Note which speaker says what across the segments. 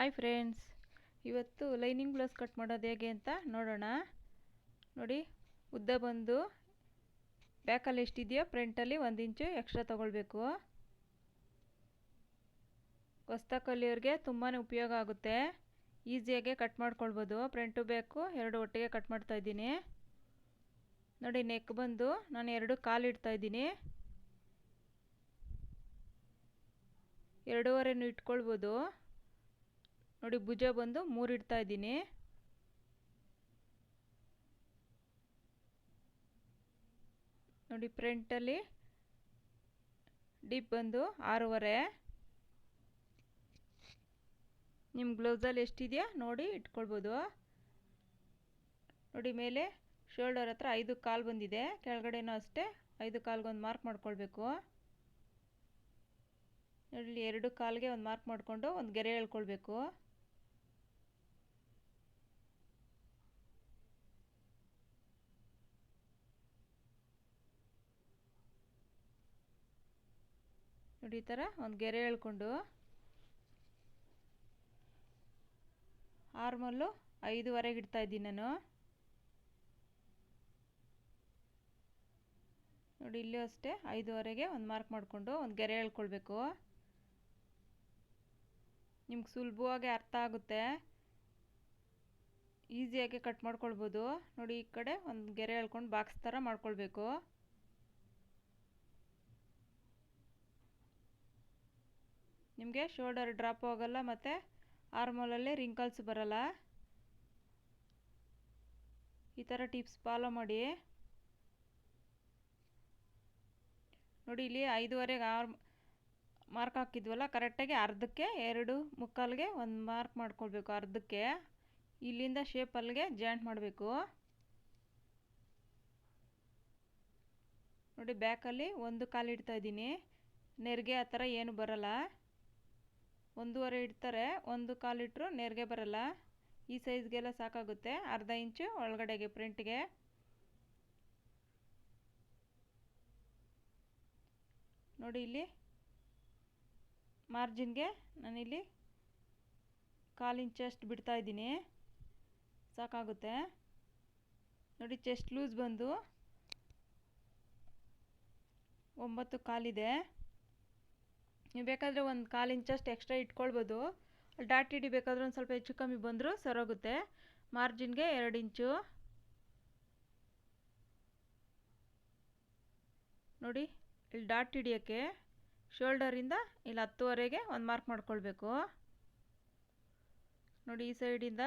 Speaker 1: Hi friends ಇವತ್ತು lining blouse cut ಮಾಡೋದು ಹೇಗೆ ಅಂತ ನೋಡೋಣ. ನೋಡಿ, ಉದ್ದ ಬಂದು ಬ್ಯಾಕಲ್ಲಿ ಎಷ್ಟಿದೆಯೋ ಫ್ರಂಟಲ್ಲಿ ಒಂದು ಇಂಚು ಎಕ್ಸ್ಟ್ರಾ ತೊಗೊಳ್ಬೇಕು. ಹೊಸ್ತ ಕಲಿಯೋರಿಗೆ ತುಂಬಾ ಉಪಯೋಗ ಆಗುತ್ತೆ. ಈಸಿಯಾಗೆ ಕಟ್ ಮಾಡ್ಕೊಳ್ಬೋದು. ಫ್ರಂಟು ಬೇಕು ಎರಡು ಒಟ್ಟಿಗೆ ಕಟ್ ಮಾಡ್ತಾ ಇದ್ದೀನಿ. ನೋಡಿ ನೆಕ್ ಬಂದು ನಾನು ಎರಡು ಕಾಲು ಇಡ್ತಾ ಇದ್ದೀನಿ. ಎರಡೂವರೆನೂ ಇಟ್ಕೊಳ್ಬೋದು. ನೋಡಿ ಭುಜ ಬಂದು ಮೂರು ಇಡ್ತಾ ಇದ್ದೀನಿ. ನೋಡಿ ಫ್ರಂಟಲ್ಲಿ ಡಿಪ್ ಬಂದು ಆರೂವರೆ. ನಿಮ್ಮ ಗ್ಲೌಸಲ್ಲಿ ಎಷ್ಟಿದೆಯಾ? ನೋಡಿ ಇಟ್ಕೊಳ್ಬೋದು. ನೋಡಿ ಮೇಲೆ ಶೋಲ್ಡರ್ ಹತ್ರ ಐದು ಕಾಲು ಬಂದಿದೆ. ಕೆಳಗಡೆನೂ ಅಷ್ಟೇ ಐದು ಕಾಲ್ಗೊಂದು ಮಾರ್ಕ್ ಮಾಡ್ಕೊಳ್ಬೇಕು. ನೋಡಿ ಎರಡು ಕಾಲಿಗೆ ಒಂದು ಮಾರ್ಕ್ ಮಾಡಿಕೊಂಡು ಒಂದು ಗೆರೆ ಹೇಳ್ಕೊಳ್ಬೇಕು ನೋಡಿ ಈ ಥರ ಒಂದು ಗೆರೆ ಎಳ್ಕೊಂಡು ಆರ್ಮಲ್ಲು ಐದುವರೆಗೆ ಇಡ್ತಾ ಇದ್ದೀನಿ ನಾನು. ನೋಡಿ, ಇಲ್ಲೂ ಅಷ್ಟೇ, ಐದುವರೆಗೆ ಒಂದು ಮಾರ್ಕ್ ಮಾಡಿಕೊಂಡು ಒಂದು ಗೆರೆ ಎಳ್ಕೊಳ್ಬೇಕು ನಿಮ್ಗೆ ಸುಲಭವಾಗಿ ಅರ್ಥ ಆಗುತ್ತೆ. ಈಸಿಯಾಗಿ ಕಟ್ ಮಾಡ್ಕೊಳ್ಬೋದು. ನೋಡಿ, ಈ ಕಡೆ ಒಂದು ಗೆರೆ ಎಳ್ಕೊಂಡು ಬಾಕ್ಸ್ ಥರ ಮಾಡ್ಕೊಳ್ಬೇಕು. ನಿಮಗೆ ಶೋಲ್ಡರ್ ಡ್ರಾಪ್ ಹೋಗಲ್ಲ ಮತ್ತು ಆರ್ಮೋಲಲ್ಲಿ ರಿಂಕಲ್ಸ್ ಬರಲ್ಲ. ಈ ಥರ ಟಿಪ್ಸ್ ಫಾಲೋ ಮಾಡಿ. ನೋಡಿ ಇಲ್ಲಿ ಐದುವರೆಗೆ ಆರ್ ಮಾರ್ಕ್ ಹಾಕಿದ್ವಲ್ಲ ಕರೆಕ್ಟಾಗಿ ಅರ್ಧಕ್ಕೆ ಎರಡು ಮುಕ್ಕಾಲಿಗೆ ಒಂದು ಮಾರ್ಕ್ ಮಾಡ್ಕೊಳ್ಬೇಕು ಅರ್ಧಕ್ಕೆ. ಇಲ್ಲಿಂದ ಶೇಪಲ್ಲಿಗೆ ಜಾಯಿಂಟ್ ಮಾಡಬೇಕು. ನೋಡಿ ಬ್ಯಾಕಲ್ಲಿ ಒಂದು ಕಾಲು ಇಡ್ತಾ ಇದ್ದೀನಿ. ನೆರಿಗೆ ಆ ಥರ ಏನು ಬರಲ್ಲ. ಒಂದೂವರೆ ಇಡ್ತಾರೆ, ಒಂದು ಕಾಲು ಇಟ್ಟರು ನೇರಿಗೆ ಬರಲ್ಲ. ಈ ಸೈಜ್ಗೆಲ್ಲ ಸಾಕಾಗುತ್ತೆ. ಅರ್ಧ ಇಂಚು ಒಳಗಡೆಗೆ ಪ್ರಿಂಟ್ಗೆ ನೋಡಿ ಇಲ್ಲಿ. ಮಾರ್ಜಿನ್ಗೆ ನಾನಿಲ್ಲಿ ಕಾಲು ಬಿಡ್ತಾ ಇದ್ದೀನಿ. ಸಾಕಾಗುತ್ತೆ. ನೋಡಿ ಚೆಸ್ಟ್ ಲೂಸ್ ಬಂದು. ಒಂಬತ್ತು ಕಾಲಿದೆ. ನೀವು ಬೇಕಾದರೆ ಒಂದು ಕಾಲು ಇಂಚಷ್ಟು ಎಕ್ಸ್ಟ್ರಾ ಇಟ್ಕೊಳ್ಬೋದು. ಡಾಟ್ ಹಿಡಿಬೇಕಾದ್ರೆ ಒಂದು ಸ್ವಲ್ಪ ಹೆಚ್ಚು ಕಮ್ಮಿ ಬಂದರೂ ಸರೋಗುತ್ತೆ. ಮಾರ್ಜಿನ್ಗೆ ಎರಡು ಇಂಚು. ನೋಡಿ, ಇಲ್ಲಿ ಡಾಟ್ ಹಿಡಿಯೋಕ್ಕೆ ಶೋಲ್ಡರಿಂದ ಇಲ್ಲಿ ಹತ್ತುವರೆಗೆ ಒಂದು ಮಾರ್ಕ್ ಮಾಡ್ಕೊಳ್ಬೇಕು. ನೋಡಿ, ಈ ಸೈಡಿಂದ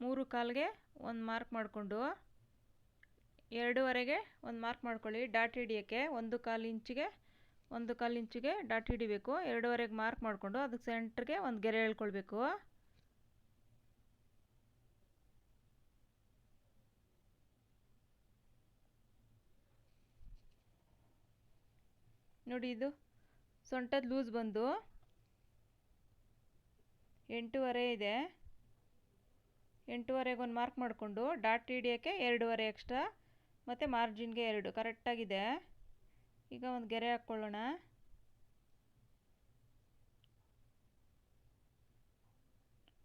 Speaker 1: ಮೂರು ಕಾಲ್ಗೆ ಒಂದು ಮಾರ್ಕ್ ಮಾಡಿಕೊಂಡು ಎರಡೂವರೆಗೆ ಒಂದು ಮಾರ್ಕ್ ಮಾಡ್ಕೊಳ್ಳಿ. ಡಾಟ್ ಹಿಡಿಯೋಕ್ಕೆ ಒಂದು ಕಾಲು ಇಂಚಿಗೆ ಒಂದು ಕಾಲು ಇಂಚಿಗೆ ಡಾಟ್ ಹಿಡಿಬೇಕು. ಎರಡೂವರೆಗೆ ಮಾರ್ಕ್ ಮಾಡಿಕೊಂಡು ಅದಕ್ಕೆ ಸೆಂಟ್ರಿಗೆ ಒಂದು ಗೆರೆ ಹೇಳ್ಕೊಳ್ಬೇಕು. ನೋಡಿ ಇದು ಸೊಂಟದ ಲೂಸ್ ಬಂದು ಎಂಟೂವರೆ ಇದೆ. ಎಂಟೂವರೆಗೆ ಒಂದು ಮಾರ್ಕ್ ಮಾಡಿಕೊಂಡು ಡಾಟ್ ಹಿಡಿಯೋಕ್ಕೆ ಎರಡೂವರೆ ಎಕ್ಸ್ಟ್ರಾ ಮತ್ತು ಮಾರ್ಜಿನ್ಗೆ ಎರಡು. ಕರೆಕ್ಟಾಗಿದೆ. ಈಗ ಒಂದು ಗೆರೆ ಹಾಕ್ಕೊಳ್ಳೋಣ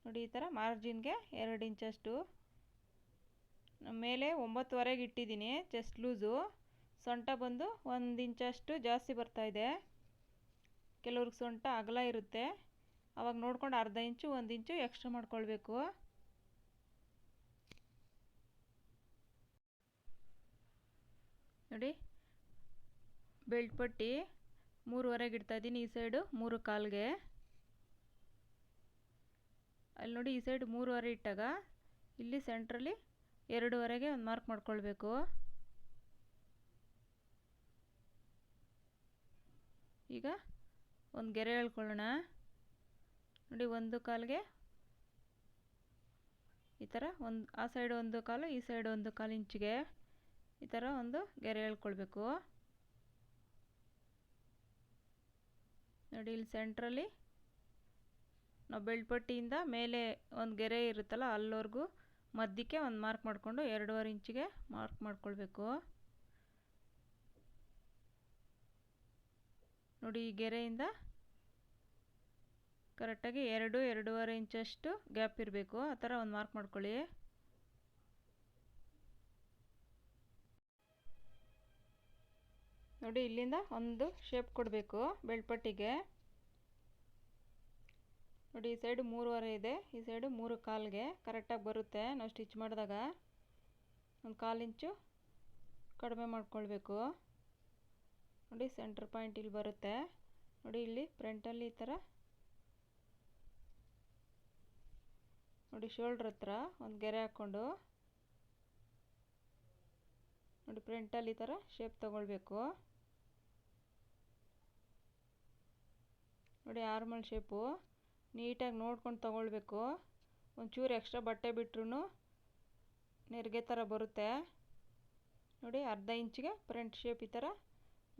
Speaker 1: ನೋಡಿ ಈ ಥರ ಮಾರ್ಜಿನ್ಗೆ ಎರಡು ಇಂಚಷ್ಟು. ಮೇಲೆ ಒಂಬತ್ತುವರೆಗೆ ಇಟ್ಟಿದ್ದೀನಿ ಚೆಸ್ಟ್ ಲೂಸು ಸೊಂಟ ಬಂದು ಒಂದು ಇಂಚಷ್ಟು ಜಾಸ್ತಿ ಬರ್ತಾಯಿದೆ ಕೆಲವ್ರಿಗೆ ಸೊಂಟ ಅಗಲ ಇರುತ್ತೆ. ಅವಾಗ ನೋಡ್ಕೊಂಡು ಅರ್ಧ ಇಂಚು, ಒಂದು ಇಂಚು ಎಕ್ಸ್ಟ್ರಾ ಮಾಡ್ಕೊಳ್ಬೇಕು. ನೋಡಿ ಬೆಲ್ಟ್ ಪಟ್ಟಿ, ಮೂರುವರೆಗೆ ಇಡ್ತಾ ಇದ್ದೀನಿ ಈ ಸೈಡು ಮೂರು ಕಾಲ್ಗೆ. ಅಲ್ಲಿ ನೋಡಿ ಈ ಸೈಡ್ ಮೂರುವರೆ ಇಟ್ಟಾಗ ಇಲ್ಲಿ ಸೆಂಟ್ರಲ್ಲಿ ಎರಡೂವರೆಗೆ ಒಂದು ಮಾರ್ಕ್ ಮಾಡ್ಕೊಳ್ಬೇಕು. ಈಗ ಒಂದು ಗೆರೆ ಹೇಳ್ಕೊಳ್ಳೋಣ. ನೋಡಿ ಒಂದು ಕಾಲಿಗೆ ಈ ಥರ ಒಂದು, ಆ ಸೈಡ್ ಒಂದು ಕಾಲು, ಈ ಸೈಡ್ ಒಂದು ಕಾಲು ಇಂಚಿಗೆ ಈ ಥರ ಒಂದು ಗೆರೆ ಹೇಳ್ಕೊಳ್ಬೇಕು. ನೋಡಿ ಇಲ್ಲಿ ಸೆಂಟ್ರಲ್ಲಿ ನಾವು ಬೆಳ್ಪಟ್ಟಿಯಿಂದ ಮೇಲೆ ಒಂದು ಗೆರೆ ಇರುತ್ತಲ್ಲ, ಅಲ್ಲಿವರೆಗೂ ಮಧ್ಯಕ್ಕೆ ಒಂದು ಮಾರ್ಕ್ ಮಾಡಿಕೊಂಡು ಎರಡೂವರೆ ಇಂಚಿಗೆ ಮಾರ್ಕ್ ಮಾಡ್ಕೊಳ್ಬೇಕು. ನೋಡಿ ಈ ಗೆರೆಯಿಂದ ಕರೆಕ್ಟಾಗಿ ಎರಡು, ಎರಡೂವರೆ ಇಂಚಷ್ಟು ಗ್ಯಾಪ್ ಇರಬೇಕು. ಆ ಥರ ಒಂದು ಮಾರ್ಕ್ ಮಾಡ್ಕೊಳ್ಳಿ. ನೋಡಿ, ಇಲ್ಲಿಂದ ಒಂದು ಶೇಪ್ ಕೊಡಬೇಕು ಬೆಳ್ಪಟ್ಟಿಗೆ. ನೋಡಿ, ಈ ಸೈಡು ಮೂರುವರೆ ಇದೆ, ಈ ಸೈಡು ಮೂರು ಕಾಲಿಗೆ ಕರೆಕ್ಟಾಗಿ ಬರುತ್ತೆ. ನಾವು ಸ್ಟಿಚ್ ಮಾಡಿದಾಗ ಒಂದು ಕಾಲು ಇಂಚು ಕಡಿಮೆ ಮಾಡ್ಕೊಳ್ಬೇಕು. ನೋಡಿ ಸೆಂಟ್ರ್ ಪಾಯಿಂಟ್ ಇಲ್ಲಿ ಬರುತ್ತೆ. ನೋಡಿ, ಇಲ್ಲಿ ಫ್ರಂಟಲ್ಲಿ ಈ ಥರ ನೋಡಿ ಶೋಲ್ಡ್ರ್ ಹತ್ರ ಒಂದು ಗೆರೆ ಹಾಕ್ಕೊಂಡು ನೋಡಿ ಫ್ರಂಟಲ್ಲಿ ಈ ಥರ ಶೇಪ್ ತಗೊಳ್ಬೇಕು. ನೋಡಿ ಆರ್ಮಲ್ ಶೇಪು ನೀಟಾಗಿ ನೋಡ್ಕೊಂಡು ತೊಗೊಳ್ಬೇಕು. ಒಂಚೂರು ಎಕ್ಸ್ಟ್ರಾ ಬಟ್ಟೆ ಬಿಟ್ರೂ ನೆರಿಗೆ ಥರ ಬರುತ್ತೆ. ನೋಡಿ ಅರ್ಧ ಇಂಚಿಗೆ ಫ್ರಂಟ್ ಶೇಪ್ ಈ ಥರ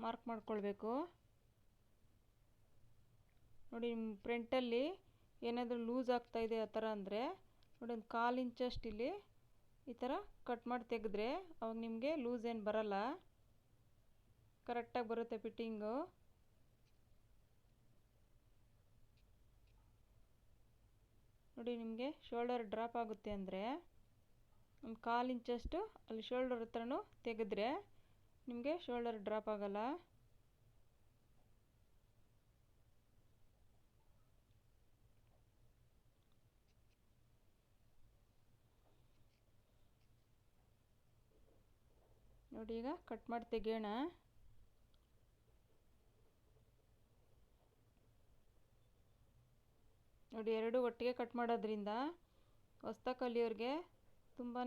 Speaker 1: ಮಾರ್ಕ್ ಮಾಡ್ಕೊಳ್ಬೇಕು. ನೋಡಿ ನಿಮ್ಮ ಫ್ರಂಟಲ್ಲಿ ಏನಾದರೂ ಲೂಸ್ ಆಗ್ತಾಯಿದೆ ಆ ಥರ ಅಂದರೆ, ನೋಡಿ ಒಂದು ಕಾಲು ಇಂಚಷ್ಟು ಇಲ್ಲಿ ಈ ಥರ ಕಟ್ ಮಾಡಿ ತೆಗೆದ್ರೆ ಅವಾಗ ನಿಮಗೆ ಲೂಸ್ ಏನು ಬರಲ್ಲ. ಕರೆಕ್ಟಾಗಿ ಬರುತ್ತೆ ಫಿಟ್ಟಿಂಗು ನೋಡಿ ನಿಮಗೆ ಶೋಲ್ಡರ್ ಡ್ರಾಪ್ ಆಗುತ್ತೆ ಅಂದರೆ ಒಂದು ಕಾಲು ಇಂಚಷ್ಟು ಅಲ್ಲಿ ಶೋಲ್ಡರ್ ಹತ್ರನೂ ತೆಗೆದ್ರೆ ನಿಮಗೆ ಶೋಲ್ಡರ್ ಡ್ರಾಪ್ ಆಗಲ್ಲ. ನೋಡಿ ಈಗ ಕಟ್ ಮಾಡಿ ತೆಗಿಯೋಣ. ನೋಡಿ, ಎರಡು ಒಟ್ಟಿಗೆ ಕಟ್ ಮಾಡೋದ್ರಿಂದ ಹೊಸ್ತ ಕಲಿಯೋರಿಗೆ ತುಂಬಾ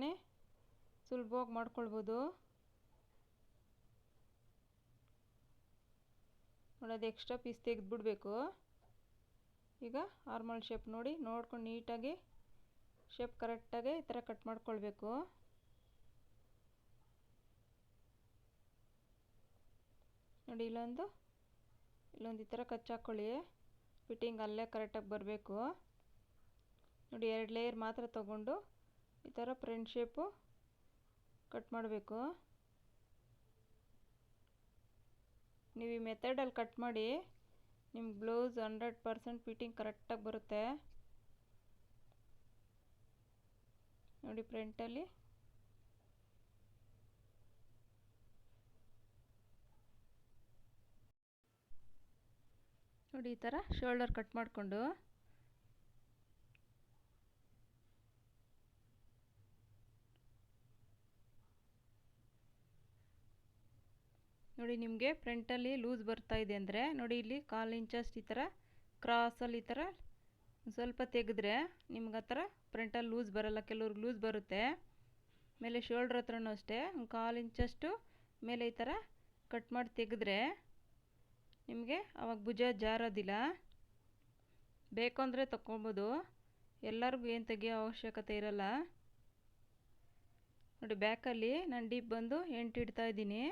Speaker 1: ಸುಲಭವಾಗಿ ಮಾಡ್ಕೊಳ್ಬೋದು. ನೋಡಿ, ಅದು ಎಕ್ಸ್ಟ್ರಾ ಪೀಸ್ ತೆಗೆದುಬಿಡ್ಬೇಕು. ಈಗ ಆರ್ಮಲ್ ಶೇಪ್ ನೋಡಿ, ನೋಡ್ಕೊಂಡು ನೀಟಾಗಿ ಶೇಪ್ ಕರೆಕ್ಟಾಗಿ ಈ ಥರ ಕಟ್ ಮಾಡ್ಕೊಳ್ಬೇಕು. ನೋಡಿ, ಇಲ್ಲೊಂದು ಇಲ್ಲೊಂದು ಈ ಥರ ಕಚ್ಚಾಕೊಳ್ಳಿ ಫಿಟ್ಟಿಂಗ್ ಅಲ್ಲೇ ಕರೆಕ್ಟಾಗಿ ಬರಬೇಕು. ನೋಡಿ ಎರಡು ಲೇಯರ್ ಮಾತ್ರ ತಗೊಂಡು ಈ ಥರ ಫ್ರಂಟ್ ಶೇಪು ಕಟ್ ಮಾಡಬೇಕು. ನೀವು ಈ ಮೆಥಡಲ್ಲಿ ಕಟ್ ಮಾಡಿ ನಿಮ್ಮ ಬ್ಲೌಸ್ ಹಂಡ್ರೆಡ್ ಪರ್ಸೆಂಟ್ ಫಿಟ್ಟಿಂಗ್ ಕರೆಕ್ಟಾಗಿ ಬರುತ್ತೆ. ನೋಡಿ ಫ್ರಂಟಲ್ಲಿ ನೋಡಿ ಈ ಥರ ಶೋಲ್ಡರ್ ಕಟ್ ಮಾಡಿಕೊಂಡು. ನೋಡಿ ನಿಮಗೆ ಫ್ರಂಟಲ್ಲಿ ಲೂಸ್ ಬರ್ತಾ ಇದೆ ಅಂದರೆ ನೋಡಿ ಇಲ್ಲಿ ಕಾಲು ಇಂಚಷ್ಟು ಈ ಥರ ಕ್ರಾಸಲ್ಲಿ ಈ ಥರ ಸ್ವಲ್ಪ ತೆಗೆದ್ರೆ ನಿಮ್ಗೆ ಆ ಥರ ಫ್ರಂಟಲ್ಲಿ ಲೂಸ್ ಬರಲ್ಲ, ಕೆಲವ್ರಿಗೆ ಲೂಸ್ ಬರುತ್ತೆ. ಮೇಲೆ ಶೋಲ್ಡ್ರ್ ಹತ್ರನೂ ಅಷ್ಟೇ, ಕಾಲು ಇಂಚಷ್ಟು ಮೇಲೆ ಈ ಥರ ಕಟ್ ಮಾಡಿ ತೆಗೆದ್ರೆ ನಿಮಗೆ? ಅವಾಗ ಭುಜ ಜಾರೋದಿಲ್ಲ. ಬೇಕು ಅಂದರೆ ತಗೊಬೋದು ಎಲ್ಲರಿಗೂ ಏನು ತೆಗಿಯೋ ಅವಶ್ಯಕತೆ ಇರಲ್ಲ. ನೋಡಿ, ಬ್ಯಾಕಲ್ಲಿ ನಾನು ಡೀಪ್ ಬಂದು ಎಂಟು ಇಡ್ತಾ ಇದ್ದೀನಿ.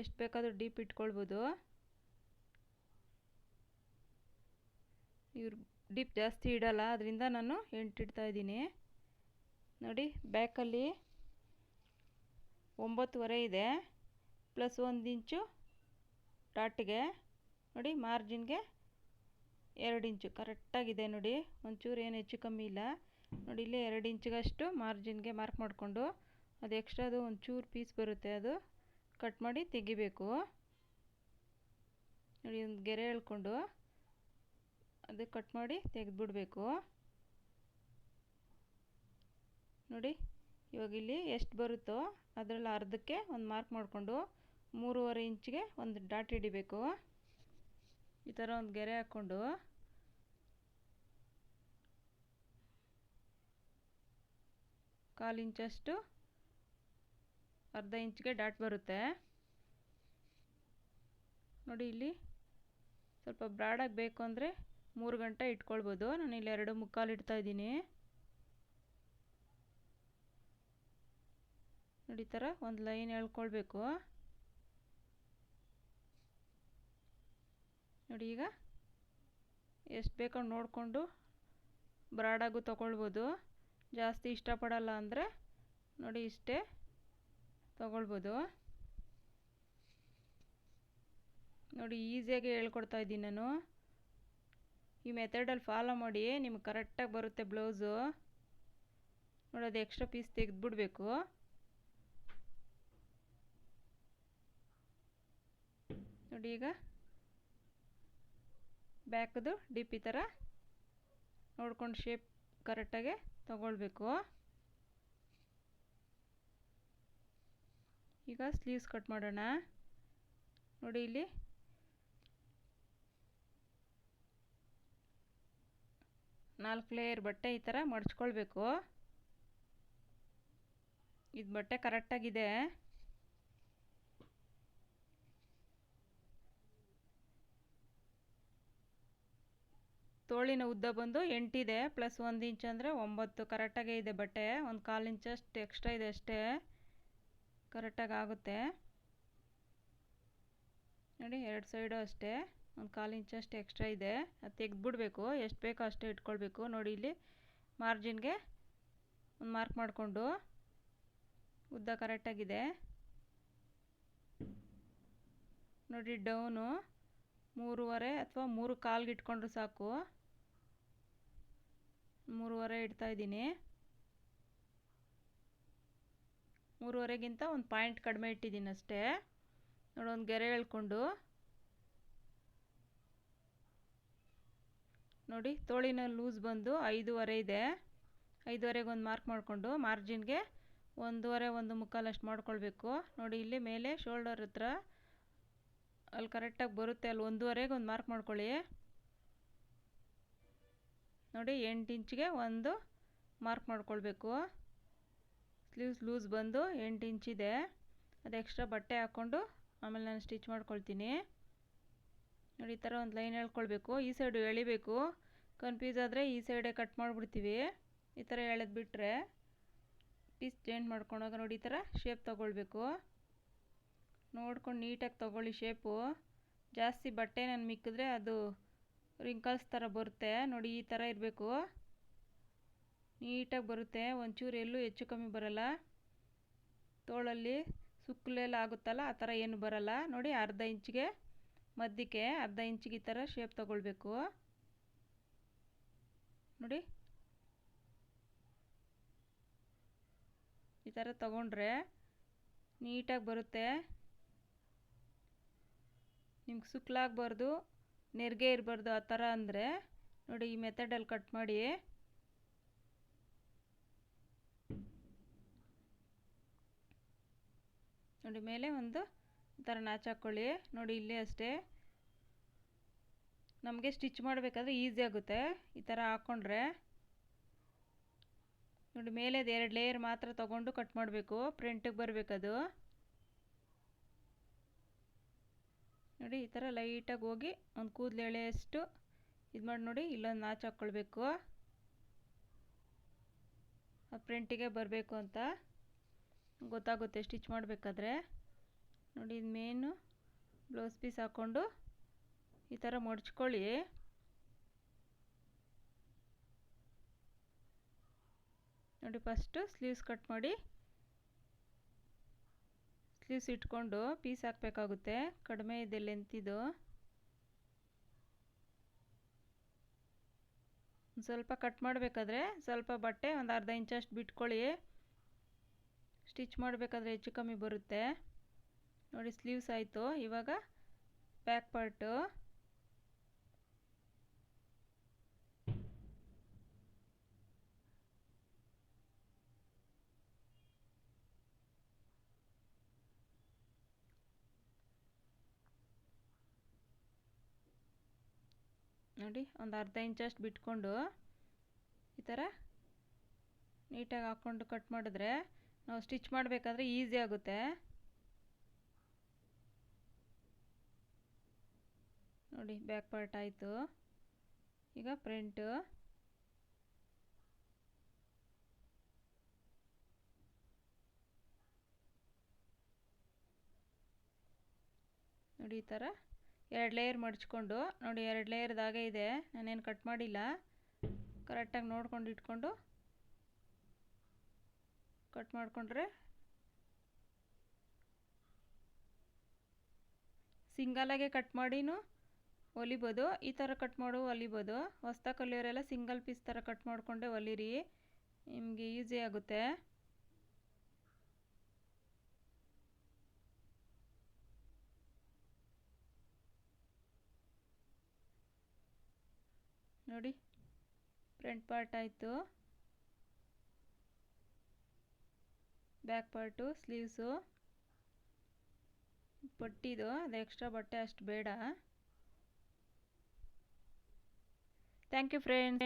Speaker 1: ಎಷ್ಟು ಬೇಕಾದರೂ ಡೀಪ್ ಇಟ್ಕೊಳ್ಬೋದು. ಇವ್ರು ಡೀಪ್ ಜಾಸ್ತಿ ಇಡಲ್ಲ, ಅದರಿಂದ ನಾನು ಎಂಟು ಇಡ್ತಾ ಇದ್ದೀನಿ. ನೋಡಿ, ಬ್ಯಾಕಲ್ಲಿ ಒಂಬತ್ತುವರೆ ಇದೆ. ಪ್ಲಸ್ ಒಂದು ಇಂಚು ಡಾಟ್ಗೆ ನೋಡಿ ಮಾರ್ಜಿನ್ಗೆ ಎರಡು ಇಂಚು. ಕರೆಕ್ಟಾಗಿದೆ ನೋಡಿ. ಒಂಚೂರು ಏನು ಹೆಚ್ಚು ಕಮ್ಮಿ ಇಲ್ಲ. ನೋಡಿ ಇಲ್ಲಿ ಎರಡು ಇಂಚಿಗಷ್ಟು ಮಾರ್ಜಿನ್ಗೆ ಮಾರ್ಕ್ ಮಾಡಿಕೊಂಡು ಅದು ಎಕ್ಸ್ಟ್ರಾದು ಒಂಚೂರು ಪೀಸ್ ಬರುತ್ತೆ ಅದು. ಕಟ್ ಮಾಡಿ ತೆಗಿಬೇಕು. ನೋಡಿ ಒಂದು ಗೆರೆ ಎಳ್ಕೊಂಡು ಅದು ಕಟ್ ಮಾಡಿ ತೆಗೆದುಬಿಡ್ಬೇಕು. ನೋಡಿ ಇವಾಗ ಇಲ್ಲಿ ಎಷ್ಟು ಬರುತ್ತೋ ಅದರಲ್ಲಿ ಅರ್ಧಕ್ಕೆ ಒಂದು ಮಾರ್ಕ್ ಮಾಡಿಕೊಂಡು ಮೂರುವರೆ ಇಂಚಿಗೆ ಒಂದು ಡಾಟ್ ಹಿಡಿಬೇಕು. ಈ ಥರ ಒಂದು ಗೆರೆ ಹಾಕ್ಕೊಂಡು. ಕಾಲು ಇಂಚಷ್ಟು ಅರ್ಧ ಇಂಚ್ಗೆ ಡಾಟ್ ಬರುತ್ತೆ. ನೋಡಿ ಇಲ್ಲಿ ಸ್ವಲ್ಪ ಬ್ರಾಡಾಗಿ ಬೇಕು ಅಂದರೆ ಮೂರು ಗಂಟೆ ಇಟ್ಕೊಳ್ಬೋದು. ನಾನು ಇಲ್ಲಿ ಎರಡು ಮುಕ್ಕಾಲು ಇಡ್ತಾ ಇದ್ದೀನಿ. ನೋಡಿ ಈ ಥರ ಒಂದು ಲೈನ್ ಎಳ್ಕೊಳ್ಬೇಕು. ನೋಡಿ ಈಗ ಎಷ್ಟು ಬೇಕೋ ನೋಡಿಕೊಂಡು ಬ್ರಾಡಾಗೂ ತೊಗೊಳ್ಬೋದು. ಜಾಸ್ತಿ ಇಷ್ಟಪಡಲ್ಲ ಅಂದರೆ ನೋಡಿ ಇಷ್ಟೇ ತೊಗೊಳ್ಬೋದು. ನೋಡಿ ಈಸಿಯಾಗಿ ಹೇಳ್ಕೊಡ್ತಾ ಇದ್ದೀನಿ ನಾನು. ಈ ಮೆಥಡಲ್ಲಿ ಫಾಲೋ ಮಾಡಿ, ನಿಮ್ಗೆ ಕರೆಕ್ಟಾಗಿ ಬರುತ್ತೆ ಬ್ಲೌಸು ನೋಡಿ ಅದು ಎಕ್ಸ್ಟ್ರಾ ಪೀಸ್ ತೆಗೆದುಬಿಡ್ಬೇಕು. ನೋಡಿ ಈಗ ಬ್ಯಾಕ್ದು ಡಿಪ್ ಈ ಥರ ನೋಡ್ಕೊಂಡು ಶೇಪ್ ಕರೆಕ್ಟಾಗೆ ತಗೊಳ್ಬೇಕು. ಈಗ ಸ್ಲೀವ್ಸ್ ಕಟ್ ಮಾಡೋಣ. ನೋಡಿ ಇಲ್ಲಿ. ನಾಲ್ಕು ಲೇಯರ್ ಬಟ್ಟೆ ಈ ಥರ ಮಡಚ್ಕೊಳ್ಬೇಕು. ಇದು ಬಟ್ಟೆ ಕರೆಕ್ಟಾಗಿದೆ. ತೋಳಿನ ಉದ್ದ ಬಂದು ಎಂಟಿದೆ ಪ್ಲಸ್ ಒಂದು ಇಂಚ್ ಅಂದರೆ ಒಂಬತ್ತು. ಕರೆಕ್ಟಾಗೇ ಇದೆ ಬಟ್ಟೆ. ಒಂದು ಕಾಲು ಇಂಚಷ್ಟು ಎಕ್ಸ್ಟ್ರಾ ಇದೆ ಅಷ್ಟೇ. ಕರೆಕ್ಟಾಗಿ ಆಗುತ್ತೆ. ನೋಡಿ, ಎರಡು ಸೈಡು ಅಷ್ಟೇ. ಒಂದು ಕಾಲು ಇಂಚಷ್ಟು ಎಕ್ಸ್ಟ್ರಾ ಇದೆ. ಅದು ತೆಗೆದ್ಬಿಡ್ಬೇಕು. ಎಷ್ಟು ಬೇಕೋ ಅಷ್ಟೇ ಇಟ್ಕೊಳ್ಬೇಕು. ನೋಡಿ, ಇಲ್ಲಿ ಮಾರ್ಜಿನ್ಗೆ ಒಂದು ಮಾರ್ಕ್ ಮಾಡಿಕೊಂಡು ಉದ್ದ ಕರೆಕ್ಟಾಗಿದೆ ನೋಡಿ ಡೌನು ಮೂರುವರೆ ಅಥವಾ ಮೂರು ಕಾಲ್ಗೆ ಇಟ್ಕೊಂಡ್ರೆ ಸಾಕು. ಮೂರುವರೆ ಇಡ್ತಾ ಇದ್ದೀನಿ. ಮೂರುವರೆಗಿಂತ ಒಂದು ಪಾಯಿಂಟ್ ಕಡಿಮೆ ಇಟ್ಟಿದ್ದೀನಿ ಅಷ್ಟೇ. ನೋಡಿ, ಒಂದು ಗೆರೆ ಎಳ್ಕೊಂಡು ನೋಡಿ, ತೋಳಿನ ಲೂಸ್ ಬಂದು ಐದೂವರೆ ಇದೆ. ಐದುವರೆಗೆ ಒಂದು ಮಾರ್ಕ್ ಮಾಡಿಕೊಂಡು ಮಾರ್ಜಿನ್ಗೆ ಒಂದೂವರೆ, ಒಂದು ಮುಕ್ಕಾಲಷ್ಟು ಮಾಡ್ಕೊಳ್ಬೇಕು. ನೋಡಿ, ಇಲ್ಲಿ ಮೇಲೆ ಶೋಲ್ಡರ್ ಹತ್ರ ಅಲ್ಲಿ ಕರೆಕ್ಟಾಗಿ ಬರುತ್ತೆ. ಅಲ್ಲಿ ಒಂದೂವರೆಗೆ ಒಂದು ಮಾರ್ಕ್ ಮಾಡ್ಕೊಳ್ಳಿ. ನೋಡಿ ಎಂಟು ಇಂಚಿಗೆ ಒಂದು ಮಾರ್ಕ್ ಮಾಡ್ಕೊಳ್ಬೇಕು. ಸ್ಲೀವ್ಸ್ ಲೂಸ್ ಬಂದು ಎಂಟು ಇಂಚಿದೆ ಅದು ಎಕ್ಸ್ಟ್ರಾ ಬಟ್ಟೆ ಹಾಕ್ಕೊಂಡು ಆಮೇಲೆ ನಾನು ಸ್ಟಿಚ್ ಮಾಡ್ಕೊಳ್ತೀನಿ. ನೋಡಿ ಈ ಥರ ಒಂದು ಲೈನ್ ಎಳ್ಕೊಳ್ಬೇಕು ಈ ಸೈಡು ಎಳಿಬೇಕು. ಕನ್ಫ್ಯೂಸ್ ಆದರೆ ಈ ಸೈಡೇ ಕಟ್ ಮಾಡಿಬಿಡ್ತೀವಿ. ಈ ಥರ ಎಳೆದು ಬಿಟ್ಟರೆ ಪೀಸ್ ಚೇಂಜ್ ಮಾಡ್ಕೊಂಡಾಗ ನೋಡಿ ಈ ಥರ ಶೇಪ್ ತೊಗೊಳ್ಬೇಕು. ನೋಡ್ಕೊಂಡು ನೀಟಾಗಿ ತೊಗೊಳ್ಳಿ ಶೇಪು. ಜಾಸ್ತಿ ಬಟ್ಟೆ ನಾನು ಮಿಕ್ಕಿದ್ರೆ ಅದು ರಿಂಕಲ್ಸ್ ಥರ ಬರುತ್ತೆ. ನೋಡಿ, ಈ ಥರ ಇರಬೇಕು. ನೀಟಾಗಿ ಬರುತ್ತೆ. ಒಂಚೂರು ಎಲ್ಲೂ ಹೆಚ್ಚು ಕಮ್ಮಿ ಬರಲ್ಲ. ತೋಳಲ್ಲಿ ಸುಕ್ಕಲೆಲ್ಲ ಆಗುತ್ತಲ್ಲ, ಆ ಥರ ಏನು ಬರಲ್ಲ. ನೋಡಿ, ಅರ್ಧ ಇಂಚಿಗೆ ಮಧ್ಯಕ್ಕೆ ಅರ್ಧ ಇಂಚಿಗೆ ಈ ಥರ ಶೇಪ್ ತಗೊಳ್ಬೇಕು. ನೋಡಿ. ಈ ಥರ ತಗೊಂಡ್ರೆ ನೀಟಾಗಿ ಬರುತ್ತೆ. ನಿಮ್ಗೆ ಸುಕ್ಕಲಾಗಬಾರ್ದು ನೆರಿಗೆ ಇರಬಾರ್ದು ಆ ಥರ ಅಂದರೆ ನೋಡಿ ಈ ಮೆಥಡಲ್ಲಿ ಕಟ್ ಮಾಡಿ. ನೋಡಿ ಮೇಲೆ ಒಂದು ಥರ ನಾಚ್ ಹಾಕ್ಕೊಳ್ಳಿ ನೋಡಿ ಇಲ್ಲೇ ಅಷ್ಟೇ. ನಮಗೆ ಸ್ಟಿಚ್ ಮಾಡಬೇಕಾದ್ರೆ ಈಸಿ ಆಗುತ್ತೆ ಈ ಥರ ಹಾಕ್ಕೊಂಡ್ರೆ ನೋಡಿ ಮೇಲೆದು ಎರಡು ಲೇಯರ್ ಮಾತ್ರ ತೊಗೊಂಡು ಕಟ್ ಮಾಡಬೇಕು ಪ್ರಿಂಟಿಗೆ ಬರಬೇಕದು. ನೋಡಿ, ಈ ಥರ ಲೈಟಾಗಿ ಹೋಗಿ ಒಂದು ಕೂದಲು ಎಳೆಯಷ್ಟು ಇದು ಮಾಡಿ ನೋಡಿ, ಇಲ್ಲೊಂದು ನಾಚ್ ಹಾಕ್ಕೊಳ್ಬೇಕು ಅದು ಪ್ರಿಂಟಿಗೆ ಬರಬೇಕು ಅಂತ. ಗೊತ್ತಾಗುತ್ತೆ ಸ್ಟಿಚ್ ಮಾಡಬೇಕಾದ್ರೆ. ನೋಡಿ, ಇದು ಮೇನು ಬ್ಲೌಸ್ ಪೀಸ್ ಹಾಕ್ಕೊಂಡು ಈ ಥರ ಮಡ್ಚ್ಕೊಳ್ಳಿ. ನೋಡಿ ಫಸ್ಟು ಸ್ಲೀವ್ಸ್ ಕಟ್ ಮಾಡಿ ಸ್ಲೀವ್ಸ್ ಇಟ್ಕೊಂಡು ಪೀಸ್ ಹಾಕಬೇಕಾಗುತ್ತೆ. ಕಡಿಮೆ ಇದೆ ಲೆಂತಿದು ಸ್ವಲ್ಪ ಕಟ್ ಮಾಡಬೇಕಾದ್ರೆ ಸ್ವಲ್ಪ ಬಟ್ಟೆ ಒಂದು ಅರ್ಧ ಇಂಚಷ್ಟು ಬಿಟ್ಕೊಳ್ಳಿ. ಸ್ಟಿಚ್ ಮಾಡಬೇಕಾದ್ರೆ ಹೆಚ್ಚು ಕಮ್ಮಿ ಬರುತ್ತೆ. ನೋಡಿ ಸ್ಲೀವ್ಸ್ ಆಯಿತು. ಇವಾಗ ಬ್ಯಾಕ್ ಪಾರ್ಟು ನೋಡಿ, ಒಂದು ಅರ್ಧ ಇಂಚಷ್ಟು ಬಿಟ್ಕೊಂಡು ಈ ಥರ ನೀಟಾಗಿ ಹಾಕ್ಕೊಂಡು ಕಟ್ ಮಾಡಿದ್ರೆ ನಾವು ಸ್ಟಿಚ್ ಮಾಡಬೇಕಾದ್ರೆ ಈಸಿ ಆಗುತ್ತೆ. ನೋಡಿ ಬ್ಯಾಕ್ ಪಾರ್ಟ್ ಆಯಿತು. ಈಗ ಪ್ರಿಂಟು ನೋಡಿ, ಈ ಥರ ಎರಡು ಲೇಯರ್ ಮಡ್ಚ್ಕೊಂಡು, ನೋಡಿ ಎರಡು ಲೇಯರ್ದಾಗೆ ಇದೆ, ನಾನೇನು ಕಟ್ ಮಾಡಿಲ್ಲ. ಕರೆಕ್ಟಾಗಿ ನೋಡ್ಕೊಂಡು ಇಟ್ಕೊಂಡು ಕಟ್ ಮಾಡಿಕೊಂಡ್ರೆ ಸಿಂಗಲಾಗೆ ಕಟ್ ಮಾಡಿನೂ ಹೊಲಿಬೋದು ಈ ಥರ ಕಟ್ ಮಾಡು ಹೊಲಿಬೋದು ಹೊಸ್ದಾಗಿ ಕಲಿಯೋರೆಲ್ಲ ಸಿಂಗಲ್ ಪೀಸ್ ಥರ ಕಟ್ ಮಾಡಿಕೊಂಡೆ ಹೊಲಿರಿ ನಿಮಗೆ ಈಸಿ ಆಗುತ್ತೆ. ನೋಡಿ ಫ್ರಂಟ್ ಪಾರ್ಟ್ ಆಯಿತು. ಬ್ಯಾಕ್ ಪಾರ್ಟು ಸ್ಲೀವ್ಸು ಬಟ್ಟಿದು, ಅದು ಎಕ್ಸ್ಟ್ರಾ ಬಟ್ಟೆ ಅಷ್ಟು ಬೇಡ. Thank you friends